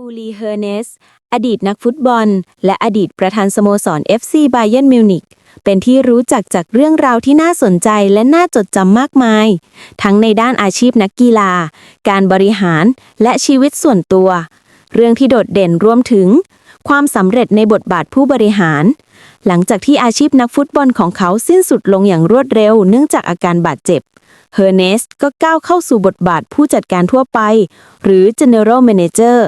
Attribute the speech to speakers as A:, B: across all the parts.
A: อูลีเฮอร์เนส อดีตนักฟุตบอล และอดีตประธานสโมสร FC บ y เย r n มิวนิกเป็นที่รู้จักจากเรื่องราวที่น่าสนใจและน่าจดจำมากมาย ทั้งในด้านอาชีพนักกีฬา การบริหารและชีวิตส่วนตัว เรื่องที่โดดเด่นรวมถึง ความสำเร็จในบทบาทผู้บริหาร หลังจากที่อาชีพนักฟุตบอลของเขาสิ้นสุดลงอย่างรวดเร็วเนื่องจากอาการบาดเจ็บเฮอร์เนสก็ก้าวเข้าสู่บทบาทผู้จัดการทั่วไป หรือ General Manager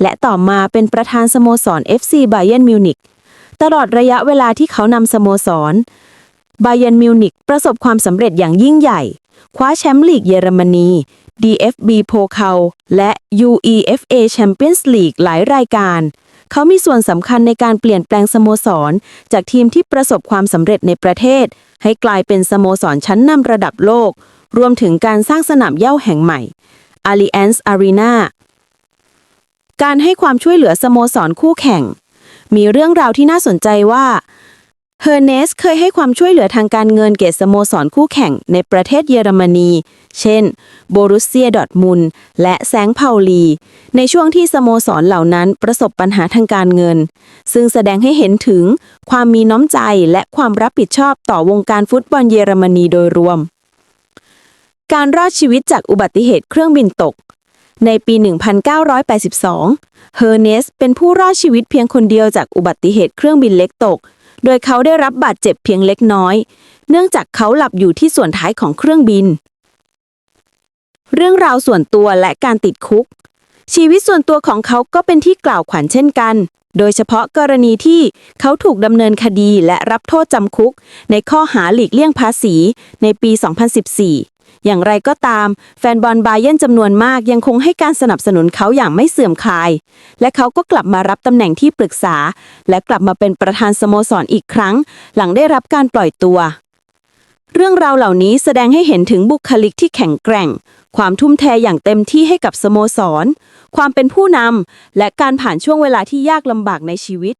A: และต่อมาเป็นประธานสโมสร FC Bayern Munich ตลอดระยะเวลาที่เขานำสโมสร Bayern Munich ประสบความสำเร็จอย่างยิ่งใหญ่ คว้าแชมป์ลีกเยอรมนี DFB Pokal และ UEFA Champions League หลายรายการ เขามีส่วนสำคัญในการเปลี่ยนแปลงสโมสร จากทีมที่ประสบความสำเร็จในประเทศ ให้กลายเป็นสโมสรชั้นนำระดับโลก รวมถึงการสร้างสนามเย่าแห่งใหม่ Allianz Arena การให้ความช่วยเหลือสโมสรคู่แข่ง มีเรื่องราวที่น่าสนใจว่า เฮอร์เนสเคยให้ความช่วยเหลือทางการเงินแก่สโมสรคู่แข่งในประเทศเยอรมนี เช่น โบรุสเซียดอร์ทมุนด์และแซงเผาลี ในช่วงที่สโมสรเหล่านั้นประสบปัญหาทางการเงิน ซึ่งแสดงให้เห็นถึงความมีน้ำใจและความรับผิดชอบต่อวงการฟุตบอลเยอรมนีโดยรวม การรอดชีวิตจากอุบัติเหตุเครื่องบินตก ในปี 1982 เฮอร์เนสเป็นผู้รอดชีวิตเพียงคนเดียวจากอุบัติเหตุเครื่องบินเล็กตก โดยเขาได้รับบาดเจ็บเพียงเล็กน้อย เนื่องจากเขาหลับอยู่ที่ส่วนท้ายของเครื่องบิน เรื่องราวส่วนตัวและการติดคุก ชีวิตส่วนตัวของเขาก็เป็นที่กล่าวขวัญเช่นกัน โดยเฉพาะกรณีที่เขาถูกดำเนินคดีและรับโทษจำคุก ในข้อหาหลีกเลี่ยงภาษีในปี 2014 อย่างไรก็ตาม แฟนบอลบาเยนจำนวนมากยังคงให้การสนับสนุนเขาอย่างไม่เสื่อมคลาย และเขาก็กลับมารับตำแหน่งที่ปรึกษา และกลับมาเป็นประธานสโมสรอีกครั้ง หลังได้รับการปล่อยตัว เรื่องราวเหล่านี้แสดงให้เห็นถึงบุคลิกที่แข็งแกร่ง ความทุ่มเทอย่างเต็มที่ให้กับสโมสร ความเป็นผู้นำและการผ่านช่วงเวลาที่ยากลำบากในชีวิต